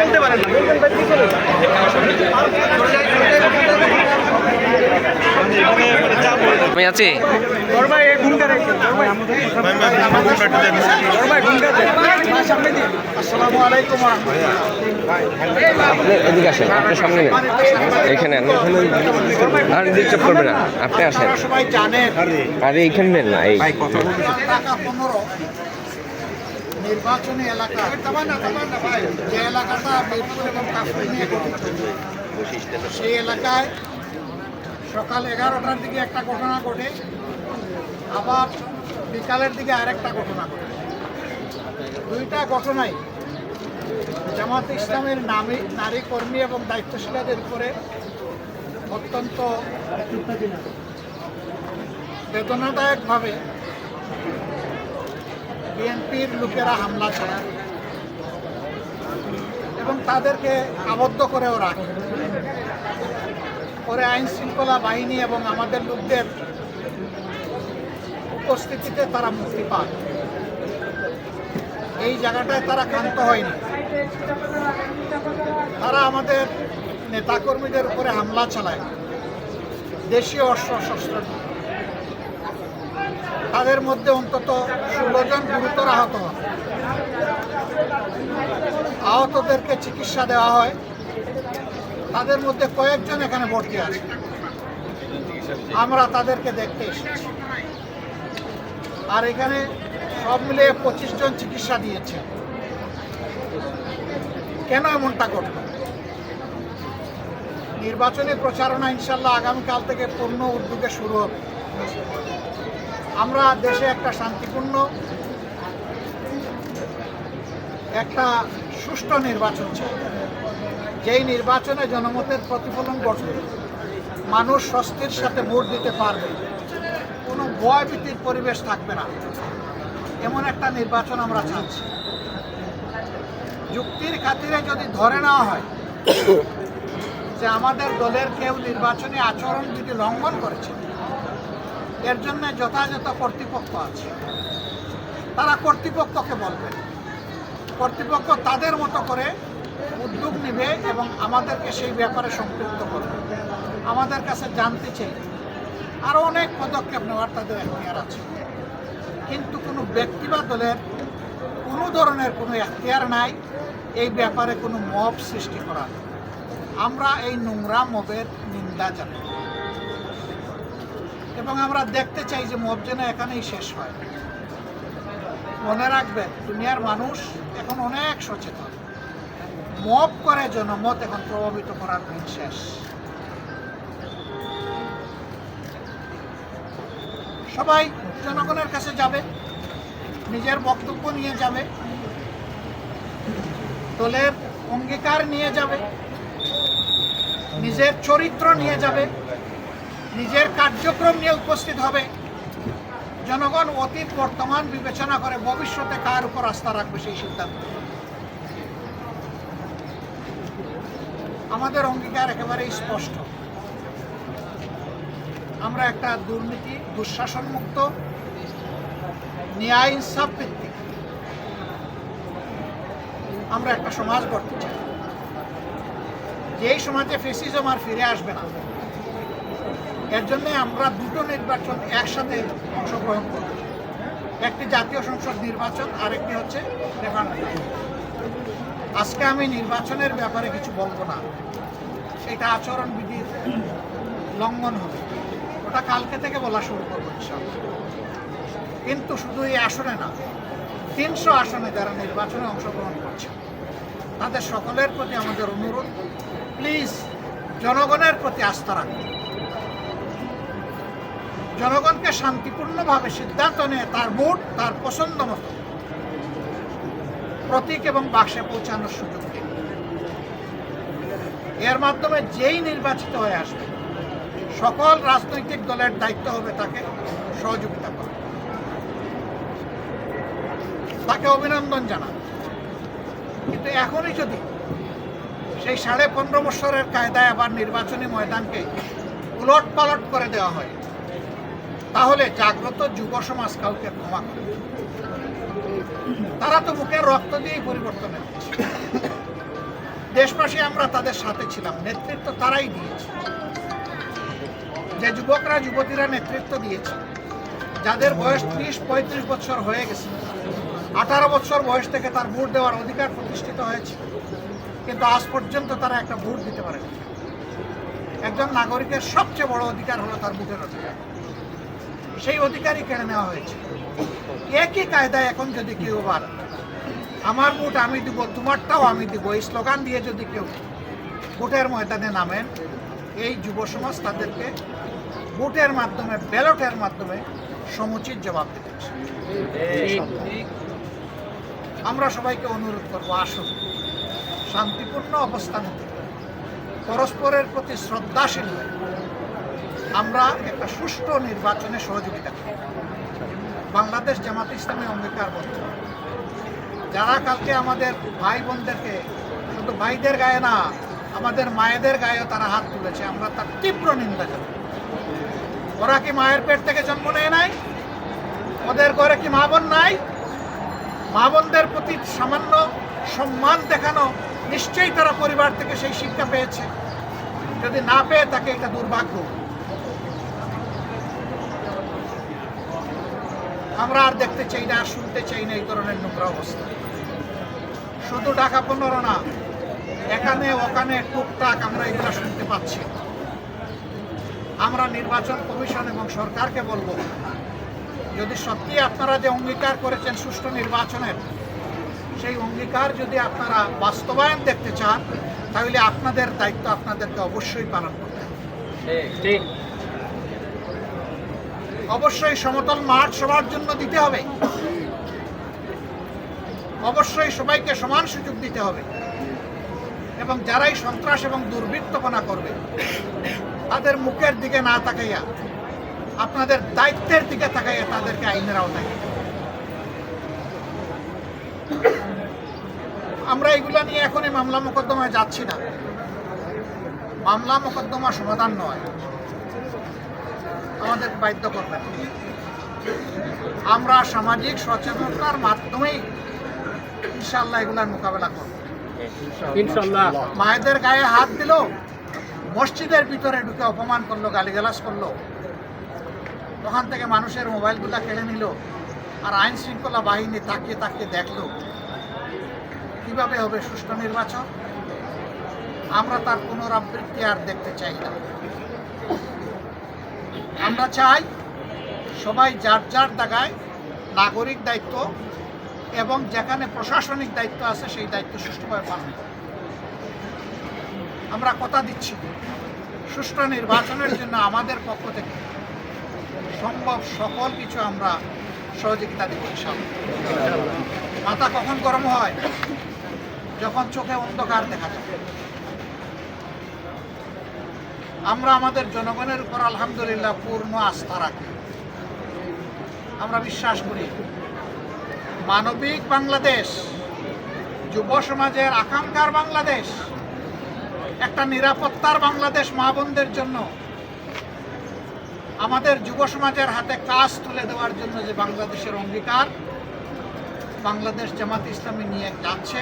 বলতে পারেন আমি আছি। আপনি এদিকে আসেন আপনি সামনে নেন। এখানে নেন আর ডিস্টার্ব করবে না আপনি আসেন। আরে এইখানে নেন না এই। নির্বাচনী এলাকা। যে এলাকাটা মিরপুর এবং কাশ্মীর নিয়ে গঠিত। সেই এলাকায় সকাল এগারোটার দিকে একটা ঘটনা ঘটে আবার বিকালের দিকে আরেকটা ঘটনা ঘটে। দুইটা ঘটনাই জামাত ইসলামের নামী নারী কর্মী এবং দায়িত্বশীলদের উপরে অত্যন্ত বেদনাদায়কভাবে বিএনপির লোকেরা হামলা চালায় এবং তাদেরকে আবদ্ধ করেও রাখে। পরে আইন শৃঙ্খলা বাহিনী এবং আমাদের লোকদের উপস্থিতিতে তারা মুক্তি পায়। এই জায়গাটায় তারা ক্ষান্ত হয়নি। তারা আমাদের নেতাকর্মীদের উপরে হামলা চালায়। দেশীয় অস্ত্র শস্ত্র। তাদের মধ্যে অন্তত ষোলো জন গুরুতর আহত হন আহতদেরকে চিকিৎসা দেওয়া হয়। তাদের মধ্যে কয়েকজন এখানে ভর্তি আছে। আমরা তাদেরকে দেখতে এসেছি। আর এখানে সব মিলিয়ে পঁচিশ জন চিকিৎসা দিয়েছে। কেন এমনটা ঘটল? নির্বাচনী প্রচারণা ইনশাল্লাহ আগামীকাল থেকে পূর্ণ উদ্যোগে শুরু হবে। আমরা দেশে একটা শান্তিপূর্ণ, একটা সুষ্ঠু নির্বাচন চাই। যেই নির্বাচনে জনমতের প্রতিফলন ঘটবে, মানুষ স্বস্তির সাথে ভোট দিতে পারবে, কোনো ভয়ভীতির পরিবেশ থাকবে না। এমন একটা নির্বাচন আমরা চাচ্ছি। যুক্তির খাতিরে যদি ধরে নেওয়া হয় যে আমাদের দলের কেউ নির্বাচনী আচরণ বিধি লঙ্ঘন করেছে এর জন্য যথাযথ কর্তৃপক্ষ আছে। তারা কর্তৃপক্ষকে বলবেন কর্তৃপক্ষ তাদের মতো করে উদ্যোগ নেবে এবং আমাদেরকে সেই ব্যাপারে সম্পৃক্ত করবে। আমাদের কাছে জানতে চাই আরও অনেক পদক্ষেপ নেওয়ার তাদের এখতিয়ার আছে। কিন্তু কোনো ব্যক্তি বা দলের কোনো ধরনের কোনো এখতিয়ার নাই, এই ব্যাপারে কোনো মব সৃষ্টি করার আমরা এই নোংরা মবের নিন্দা জানাই। এবং আমরা দেখতে চাই যে মব যেন এখানেই শেষ হয়। মনে রাখবেন, দুনিয়ার মানুষ এখন অনেক সচেতন। মব করে জনমত এখন প্রভাবিত করার দিন শেষ। সবাই জনগণের কাছে যাবে, নিজের বক্তব্য নিয়ে যাবে, দলের অঙ্গীকার নিয়ে যাবে, নিজের চরিত্র নিয়ে যাবে। নিজের কার্যক্রম নিয়ে উপস্থিত হবে। জনগণ অতীত, বর্তমান বিবেচনা করে ভবিষ্যতে কার উপর আস্থা রাখবে সেই সিদ্ধান্ত। আমাদের অঙ্গীকার একেবারেই স্পষ্ট। আমরা একটা দুর্নীতি দুঃশাসন মুক্ত ন্যায় ইনসাফ ভিত্তিক আমরা একটা সমাজ গড়তে চাই। যেই সমাজে ফেসিজম আর ফিরে আসবে না এর জন্য আমরা দুটো নির্বাচন একসাথে অংশগ্রহণ করব। একটি জাতীয় সংসদ নির্বাচন, আরেকটি হচ্ছে আজকে আমি নির্বাচনের ব্যাপারে কিছু বলব না। এটা আচরণবিধির লঙ্ঘন হবে। ওটা কালকে থেকে বলা শুরু করব কিন্তু শুধু এই আসনে না, তিনশো আসনে যারা নির্বাচনে অংশগ্রহণ করছে তাদের সকলের প্রতি আমাদের অনুরোধ, প্লিজ জনগণের প্রতি আস্থা রাখুন। জনগণকে শান্তিপূর্ণভাবে সিদ্ধান্ত নিয়ে তার ভোট তার পছন্দ মতো। প্রতীক এবং বাক্সে পৌঁছানোর সুযোগ এর মাধ্যমে যেই নির্বাচিত হয়ে আসবে, সকল রাজনৈতিক দলের দায়িত্ব হবে তাকে সহযোগিতা করা। তাকে অভিনন্দন জানান। কিন্তু এখনই যদি সেই সাড়ে পনেরো বছরের কায়দায় আবার নির্বাচনী ময়দানকে উলট পালট করে দেওয়া হয় তাহলে জাগ্রত যুব সমাজ কাউকে ক্ষমা করে তারা তো মুখে রক্ত দিয়েই পরিবর্তন দেশবাসী আমরা তাদের সাথে ছিলাম, নেতৃত্ব তারাই দিয়েছে। যে যুবকরা, যুবতীরা নেতৃত্ব দিয়েছে, যাদের বয়স ত্রিশ, পঁয়ত্রিশ বছর হয়ে গেছে, আঠারো বছর বয়স থেকে তার ভোট দেওয়ার অধিকার প্রতিষ্ঠিত হয়েছে, কিন্তু আজ পর্যন্ত তারা একটা ভোট দিতে পারেনি। একজন নাগরিকের সবচেয়ে বড় অধিকার হলো তার ভোটের অধিকার। সেই অধিকারই কেড়ে নেওয়া হয়েছে। একই কায়দায় এখন যদি কেউ আবার, আমার ভোট আমি দিব, তোমারটাও আমি দিব, এই স্লোগান দিয়ে যদি কেউ ভোটের ময়দানে নামেন, এই যুব সমাজ তাদেরকে ভোটের মাধ্যমে, ব্যালটের মাধ্যমে সমুচিত জবাব দিতে আমরা সবাইকে অনুরোধ করব, আসুন, শান্তিপূর্ণ অবস্থানে পরস্পরের প্রতি শ্রদ্ধাশীল হয়ে আমরা একটা সুষ্ঠু নির্বাচনে সহযোগিতা করি। বাংলাদেশ জামাত ইসলামী অঙ্গীকারবদ্ধ যারা কালকে আমাদের ভাই বোনদেরকে, শুধু ভাইদের গায়ে না, আমাদের মায়েদের গায়েও তারা হাত তুলেছে, আমরা তার তীব্র নিন্দা জানাই। ওরা কি মায়ের পেট থেকে জন্ম নেয় নাই? ওদের ঘরে কি মা বোন নাই? মা বোনদের প্রতি সামান্য সম্মান দেখানো নিশ্চয়ই তারা পরিবার থেকে সেই শিক্ষা পেয়েছে। যদি না পেয়ে তাকে এটা দুর্ভাগ্য। আমরা আর দেখতে চাই না, আর শুনতে চাই না এই ধরনের নোংরা অবস্থা। শুধু ঢাকা পনেরো না, এখানে, ওখানে টুকটাক আমরা এগুলো শুনতে পাচ্ছি। আমরা নির্বাচন কমিশন এবং সরকারকে বলব, যদি সত্যি আপনারা যে অঙ্গীকার করেছেন সুষ্ঠু নির্বাচনের, সেই অঙ্গীকার যদি আপনারা বাস্তবায়ন দেখতে চান, তাহলে আপনাদের দায়িত্ব আপনাদেরকে অবশ্যই পালন করতে হবে। অবশ্যই সমতল মাঠ সবার জন্য দিতে হবে। অবশ্যই সবাইকে সমান সুযোগ দিতে হবে। এবং যারাই সন্ত্রাস এবং দুর্বৃত্তপনা করবে, তাদের মুখের দিকে না তাকাইয়া, আপনাদের দায়িত্বের দিকে তাকাইয়া তাদেরকে আইনের আওতায় আমরা এগুলা নিয়ে এখনই মামলা মোকদ্দমায় যাচ্ছি না। মামলা মোকদ্দমা সমাধান নয়। আমাদের বাধ্য করবেন আমরা সামাজিক সচেতনতার মাধ্যমেই ইনশাল্লাহ এগুলার মোকাবেলা করব। ইনশাল্লাহ মায়েদের গায়ে হাত দিল মসজিদের ভিতরে ঢুকে অপমান করল গালিগালাজ করল। ওখান থেকে মানুষের মোবাইলগুলা কেড়ে নিল আর আইন শৃঙ্খলা বাহিনী তাকিয়ে তাকিয়ে দেখল কীভাবে হবে সুষ্ঠু নির্বাচন। আমরা তার পুনরাবৃত্তি আর দেখতে চাই না। আমরা চাই সবাই যার যার জায়গায় নাগরিক দায়িত্ব এবং যেখানে প্রশাসনিক দায়িত্ব আছে সেই দায়িত্ব সুষ্ঠুভাবে পালন। আমরা কথা দিচ্ছি, সুষ্ঠু নির্বাচনের জন্য আমাদের পক্ষ থেকে সম্ভব সকল কিছু আমরা সহযোগিতা দিব। মাথা কখন গরম হয় যখন চোখে অন্ধকার দেখা যায় আমরা আমাদের জনগণের উপর আলহামদুলিল্লাহ পূর্ণ আস্থা রাখি। আমরা বিশ্বাস করি, মানবিক বাংলাদেশ, যুব সমাজের আকাঙ্ক্ষার বাংলাদেশ, একটা নিরাপত্তার বাংলাদেশ মা বোনদের জন্য, আমাদের যুব সমাজের হাতে কাজ তুলে দেওয়ার জন্য যে বাংলাদেশের অঙ্গীকার, বাংলাদেশ জামাত ইসলামী নিয়ে যাচ্ছে।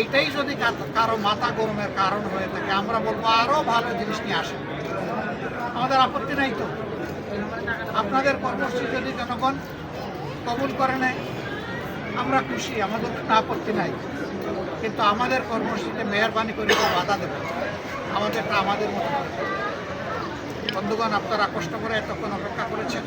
এইটাই যদি কারও মাথা গরমের কারণ হয়ে থাকে, আমরা বলব আরও ভালো জিনিস নিয়ে আসেন। আমাদের আপত্তি নাই তো। আপনাদের কর্মসূচি যদি জনগণ কবুল করে নেয়, আমরা খুশি, আমাদের আপত্তি নাই। কিন্তু আমাদের কর্মসূচিতে মেহরবানি করে বাধা দেবে। আমাদেরটা আমাদের মতো। বন্ধুগণ, আপনারা কষ্ট করে এতক্ষণ অপেক্ষা করেছেন।